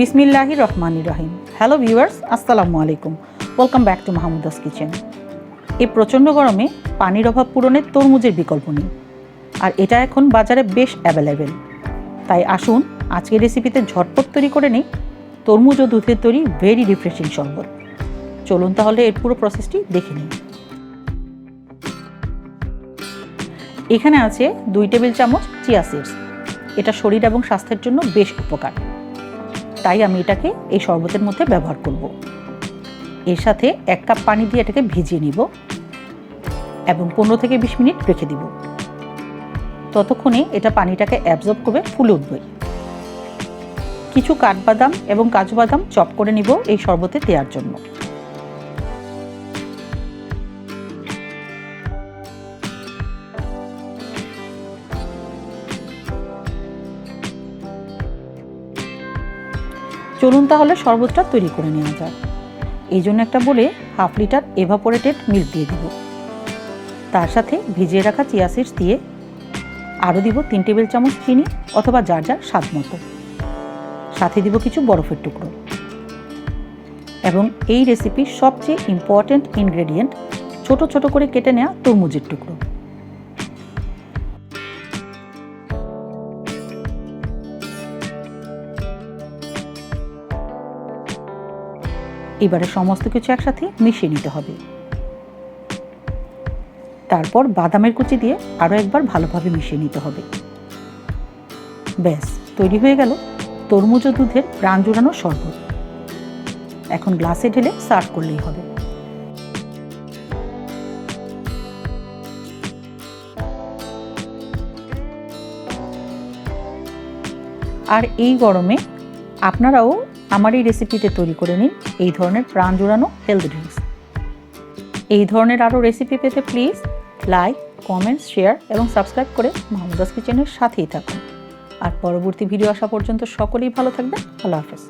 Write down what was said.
বিসমিল্লাহি রহমানি রহিম। Hello viewers আসসালামু আলাইকুম। Welcome back to Mahmuda's kitchen এই প্রচণ্ড গরমে পানির অভাব পূরণে তরমুজের বিকল্প নেই। আর এটা এখন বাজারে বেশ অ্যাভেলেবেল তাই আসুন, আজকের রেসিপিতে ঝটপট তৈরি করে নিই তরমুজ ও দুধের তৈরি ভেরি রিফ্রেশিং শরবত চলুন তাহলে এর পুরো প্রসেসটি দেখে নিই। এখানে আছে দুই টেবিল চামচ চিয়া সিডস। এটা শরীর এবং স্বাস্থ্যের জন্য বেশ উপকার। তাই আমি এটাকে এই শরবতের মধ্যে ব্যবহার করব। এর সাথে এক কাপ পানি দিয়ে এটাকে ভিজিয়ে নিব এবং পনেরো থেকে বিশ মিনিট রেখে দিব। ততক্ষণে এটা পানিটাকে অ্যাবজর্ব করবে ফুলে উঠবে। কিছু কাঠবাদাম এবং কাজু বাদাম চপ করে নিব এই শরবতে দেওয়ার জন্য। চলুন তাহলে শরবতটা তৈরি করে নেওয়া যাক। এই জন্য একটা বলে হাফ লিটার এভাপোরেটেড মিল্ক দিয়ে দিব। তার সাথে ভিজিয়ে রাখা চিয়া সিডস দিয়ে আরও দিব তিন টেবিল চামচ চিনি অথবা যার যার স্বাদ মতো। সাথে দিব কিছু বরফের টুকরো। এবং এই রেসিপির সবচেয়ে ইম্পর্ট্যান্ট ইনগ্রেডিয়েন্ট ছোট ছোট করে কেটে নেওয়া তরমুজের টুকরো। এবারে সমস্ত কিছু একসাথে মিশিয়ে নিতে হবে। তারপর বাদামের কুচি দিয়ে আরও একবার ভালোভাবে মিশিয়ে নিতে হবে। ব্যাস, তৈরি হয়ে গেল তরমুজ ও দুধের প্রাণ জোড়ানো শরবত। এখন গ্লাসে ঢেলে সার্ভ করলেই হবে। আর এই গরমে আপনারাও আমার এই রেসিপিতে তৈরি করে নিন এই ধরনের প্রাণ জোড়ানো হেলথ ড্রিঙ্কস এই ধরনের আরও রেসিপি পেতে প্লিজ লাইক কমেন্টস শেয়ার এবং সাবস্ক্রাইব করে মাহমুদাস কিচেনের সাথেই থাকুন। আর পরবর্তী ভিডিও আসা পর্যন্ত সকলেই ভালো থাকবেন। আল্লাহ হাফেজ।